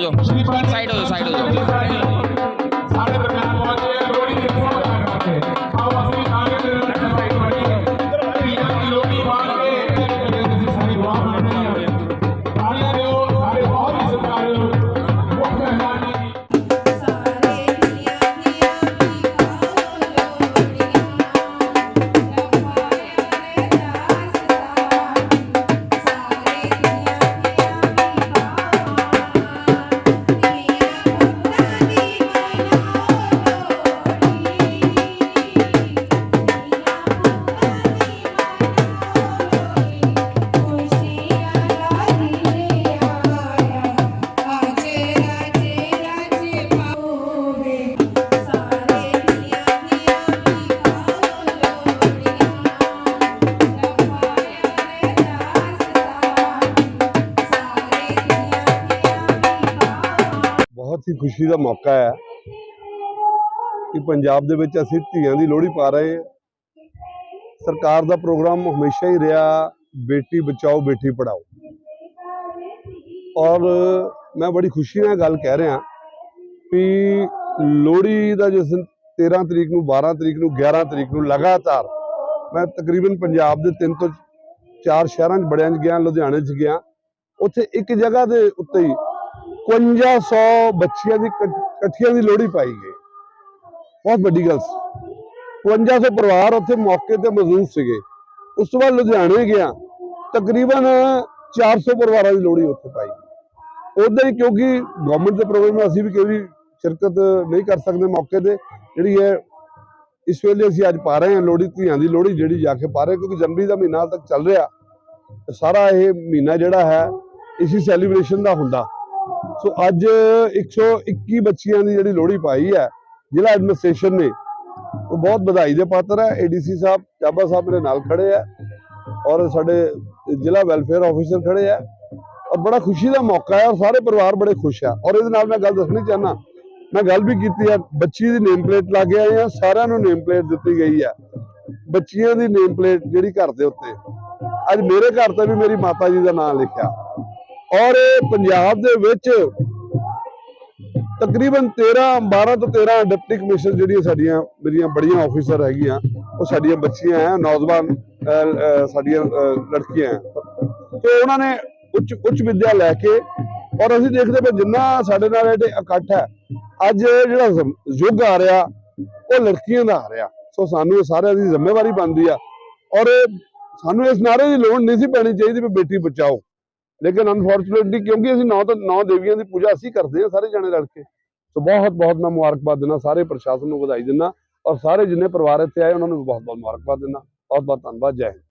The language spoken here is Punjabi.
side of the side of the ਬਹੁਤ ਹੀ ਖੁਸ਼ੀ ਦਾ ਮੌਕਾ ਹੈ ਕਿ ਪੰਜਾਬ ਦੇ ਵਿੱਚ ਅਸੀਂ ਧੀਆਂ ਦੀ ਲੋਹੜੀ ਪਾ ਰਹੇ ਹਾਂ। ਸਰਕਾਰ ਦਾ ਪ੍ਰੋਗਰਾਮ ਹਮੇਸ਼ਾ ਹੀ ਰਿਹਾ, ਬੇਟੀ ਬਚਾਓ, ਬੇਟੀ ਪੜਾਓ ਔਰ ਮੈਂ ਬੜੀ ਖੁਸ਼ੀ ਨਾਲ ਗੱਲ ਕਹਿ ਰਿਹਾ ਵੀ ਲੋਹੜੀ ਦਾ ਜਿਸ ਦਿਨ 13 ਤਰੀਕ ਨੂੰ 12 ਤਰੀਕ ਨੂੰ 11 ਤਰੀਕ ਨੂੰ ਲਗਾਤਾਰ ਮੈਂ ਤਕਰੀਬਨ ਪੰਜਾਬ ਦੇ ਤਿੰਨ ਤੋਂ ਚਾਰ ਸ਼ਹਿਰਾਂ 'ਚ, ਬੜਿਆਂ 'ਚ ਗਿਆ, ਲੁਧਿਆਣੇ 'ਚ ਗਿਆ। ਉੱਥੇ ਇੱਕ ਜਗ੍ਹਾ ਦੇ ਉੱਤੇ ਹੀ 5500 ਬੱਚੀਆਂ ਦੀ ਇਕੱਠੀਆਂ ਦੀ ਲੋਹੜੀ ਪਾਈ ਗਈ। ਬਹੁਤ ਵੱਡੀ ਗੱਲ ਸੀ। 5500 ਪਰਿਵਾਰ ਉੱਥੇ ਮੌਕੇ ਤੇ ਮੌਜੂਦ ਸੀਗੇ। ਉਸ ਤੋਂ ਬਾਅਦ ਲੁਧਿਆਣੇ ਗਿਆ। ਤਕਰੀਬਨ 400 ਪਰਿਵਾਰਾਂ ਦੀ ਲੋਹੜੀ ਉੱਥੇ ਪਾਈ ਗਈ। ਉਦਾਂ ਹੀ ਕਿਉਂਕਿ ਗਵਰਨਮੈਂਟ ਦੇ ਪ੍ਰੋਗਰਾਮ ਅਸੀਂ ਵੀ ਕਈ ਸ਼ਿਰਕਤ ਨਹੀਂ ਕਰ ਸਕਦੇ ਮੌਕੇ ਤੇ, ਜਿਹੜੀ ਹੈ, ਇਸ ਵੇਲੇ ਅਸੀਂ ਅੱਜ ਪਾ ਰਹੇ ਹਾਂ ਲੋਹੜੀ, ਧੀਆਂ ਦੀ ਲੋਹੜੀ ਜਿਹੜੀ ਜਾ ਕੇ ਪਾ ਰਹੇ ਕਿਉਂਕਿ ਜਨਵਰੀ ਦਾ ਮਹੀਨਾ ਹਾਲ ਤੱਕ ਚੱਲ ਰਿਹਾ। ਸਾਰਾ ਇਹ ਮਹੀਨਾ ਜਿਹੜਾ ਹੈ, ਇਸੇ ਸੈਲੀਬ੍ਰੇਸ਼ਨ ਦਾ ਹੁੰਦਾ। ਸੋ ਅੱਜ 121 ਬੱਚੀਆਂ ਦੀ ਜਿਹੜੀ ਲੋਹੜੀ ਪਾਈ ਹੈ, ਜ਼ਿਲ੍ਹਾ ਐਡਮਿਨਿਸਟ੍ਰੇਸ਼ਨ ਨੇ, ਉਹ ਬਹੁਤ ਵਧਾਈ ਦੇ ਪਾਤਰ ਹੈ। ਏਡੀਸੀ ਸਾਹਿਬ, ਚਾਬਾ ਸਾਹਿਬ ਮੇਰੇ ਨਾਲ ਖੜੇ ਆ ਔਰ ਸਾਡੇ ਜ਼ਿਲ੍ਹਾ ਵੈਲਫੇਅਰ ਆਫੀਸਰ ਖੜੇ ਆ ਔਰ ਬੜਾ ਖੁਸ਼ੀ ਦਾ ਮੌਕਾ ਹੈ ਔਰ ਸਾਰੇ ਪਰਿਵਾਰ ਬੜੇ ਖੁਸ਼ ਆ ਔਰ ਇਹਦੇ ਨਾਲ ਮੈਂ ਗੱਲ ਦੱਸਣੀ ਚਾਹਨਾ ਮੈਂ ਗੱਲ ਵੀ ਕੀਤੀ ਹੈ, ਬੱਚੀ ਦੀ ਨੇਮ ਪਲੇਟ ਲਾ ਕੇ ਆਏ ਆ ਸਾਰਿਆਂ ਨੂੰ ਨੇਮ ਪਲੇਟ ਦਿੱਤੀ ਗਈ ਹੈ। ਬੱਚੀਆਂ ਦੀ ਨੇਮ ਪਲੇਟ ਜਿਹੜੀ ਘਰ ਦੇ ਉੱਤੇ, ਅੱਜ ਮੇਰੇ ਘਰ ਤੇ ਵੀ ਮੇਰੀ ਮਾਤਾ ਜੀ ਦਾ ਨਾਮ ਲਿਖਿਆ। ਔਰ ਇਹ ਪੰਜਾਬ ਦੇ ਵਿੱਚ ਤਕਰੀਬਨ 13 12 ਤੋਂ 13 ਡਿਪਟੀ ਕਮਿਸ਼ਨਰ ਜਿਹੜੀਆਂ ਸਾਡੀਆਂ ਮੇਰੀਆਂ ਬੜੀਆਂ ਆਫੀਸਰ ਹੈਗੀਆਂ ਉਹ ਸਾਡੀਆਂ ਬੱਚੀਆਂ ਆ ਨੌਜਵਾਨ ਅਹ, ਸਾਡੀਆਂ ਲੜਕੀਆਂ ਆ ਤੇ ਉਹਨਾਂ ਨੇ ਉੱਚ ਉੱਚ ਵਿਦਿਆ ਲੈ ਕੇ ਔਰ ਅਸੀਂ ਦੇਖਦੇ ਪਏ ਜਿੰਨਾ ਸਾਡੇ ਨਾਲ ਇਹਦੇ ਇਕੱਠ ਹੈ ਅੱਜ ਜਿਹੜਾ ਯੁੱਗ ਆ ਰਿਹਾ ਉਹ ਲੜਕੀਆਂ ਦਾ ਆ ਰਿਹਾ। ਸੋ ਸਾਨੂੰ ਇਹ ਸਾਰਿਆਂ ਦੀ ਜ਼ਿੰਮੇਵਾਰੀ ਬਣਦੀ ਆ ਔਰ ਇਹ ਸਾਨੂੰ ਇਸ ਨਾਰੇ ਦੀ ਲੋੜ ਨਹੀਂ ਸੀ ਪੈਣੀ ਚਾਹੀਦੀ ਵੀ ਬੇਟੀ ਬਚਾਓ। ਲੇਕਿਨ ਅਨਫੋਰਚੂਨੇਟਲੀ ਕਿਉਂਕਿ ਅਸੀਂ ਨੌ ਤੋਂ ਨੌ ਦੇਵੀਆਂ ਦੀ ਪੂਜਾ ਅਸੀਂ ਕਰਦੇ ਹਾਂ ਸਾਰੇ ਜਣੇ ਰਲ ਕੇ। ਸੋ ਬਹੁਤ ਬਹੁਤ ਮੈਂ ਮੁਬਾਰਕਬਾਦ ਦਿੰਦਾ, ਸਾਰੇ ਪ੍ਰਸ਼ਾਸਨ ਨੂੰ ਵਧਾਈ ਦਿੰਦਾ ਔਰ ਸਾਰੇ ਜਿੰਨੇ ਪਰਿਵਾਰ ਇੱਥੇ ਆਏ ਉਹਨਾਂ ਨੂੰ ਵੀ ਬਹੁਤ ਬਹੁਤ ਮੁਬਾਰਕਬਾਦ ਦਿੰਦਾ। ਬਹੁਤ ਬਹੁਤ ਧੰਨਵਾਦ, ਜੈ ਹਿੰਦ।